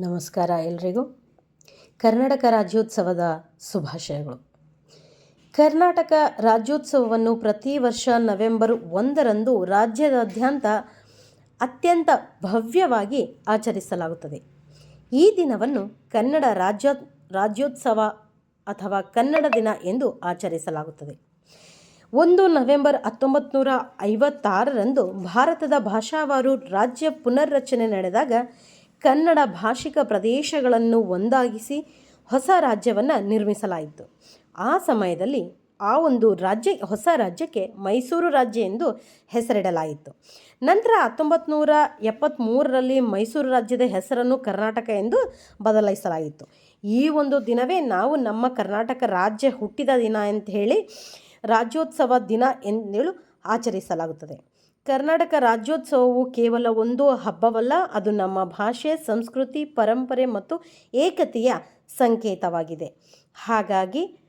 ನಮಸ್ಕಾರ ಎಲ್ರಿಗೂ. ಕರ್ನಾಟಕ ರಾಜ್ಯೋತ್ಸವದ ಶುಭಾಶಯಗಳು. ಕರ್ನಾಟಕ ರಾಜ್ಯೋತ್ಸವವನ್ನು ಪ್ರತಿ ವರ್ಷ ನವೆಂಬರ್ ಒಂದರಂದು ರಾಜ್ಯದಾದ್ಯಂತ ಅತ್ಯಂತ ಭವ್ಯವಾಗಿ ಆಚರಿಸಲಾಗುತ್ತದೆ. ಈ ದಿನವನ್ನು ಕನ್ನಡ ರಾಜ್ಯ, ರಾಜ್ಯೋತ್ಸವ ಅಥವಾ ಕನ್ನಡ ದಿನ ಎಂದು ಆಚರಿಸಲಾಗುತ್ತದೆ. ಒಂದು ನವೆಂಬರ್ ಹತ್ತೊಂಬತ್ತು ನೂರ ಐವತ್ತಾರರಂದು ಭಾರತದ ಭಾಷಾವಾರು ರಾಜ್ಯ ಪುನರ್ರಚನೆ ನಡೆದಾಗ ಕನ್ನಡ ಭಾಷಿಕ ಪ್ರದೇಶಗಳನ್ನು ಒಂದಾಗಿಸಿ ಹೊಸ ರಾಜ್ಯವನ್ನು ನಿರ್ಮಿಸಲಾಯಿತು. ಆ ಸಮಯದಲ್ಲಿ ಆ ಒಂದು ರಾಜ್ಯ, ಹೊಸ ರಾಜ್ಯಕ್ಕೆ ಮೈಸೂರು ರಾಜ್ಯ ಎಂದು ಹೆಸರಿಡಲಾಯಿತು. ನಂತರ ಹತ್ತೊಂಬತ್ತು ನೂರ ಎಪ್ಪತ್ತ್ಮೂರರಲ್ಲಿ ಮೈಸೂರು ರಾಜ್ಯದ ಹೆಸರನ್ನು ಕರ್ನಾಟಕ ಎಂದು ಬದಲಾಯಿಸಲಾಯಿತು. ಈ ಒಂದು ದಿನವೇ ನಾವು ನಮ್ಮ ಕರ್ನಾಟಕ ರಾಜ್ಯ ಹುಟ್ಟಿದ ದಿನ ಅಂತ ಹೇಳಿ ರಾಜ್ಯೋತ್ಸವ ದಿನ ಎಂದೇಳು ಆಚರಿಸಲಾಗುತ್ತದೆ. ಕರ್ನಾಟಕ ರಾಜ್ಯೋತ್ಸವವು ಕೇವಲ ಒಂದು ಹಬ್ಬವಲ್ಲ, ಅದು ನಮ್ಮ ಭಾಷೆ, ಸಂಸ್ಕೃತಿ, ಪರಂಪರೆ ಮತ್ತು ಏಕತೆಯ ಸಂಕೇತವಾಗಿದೆ. ಹಾಗಾಗಿ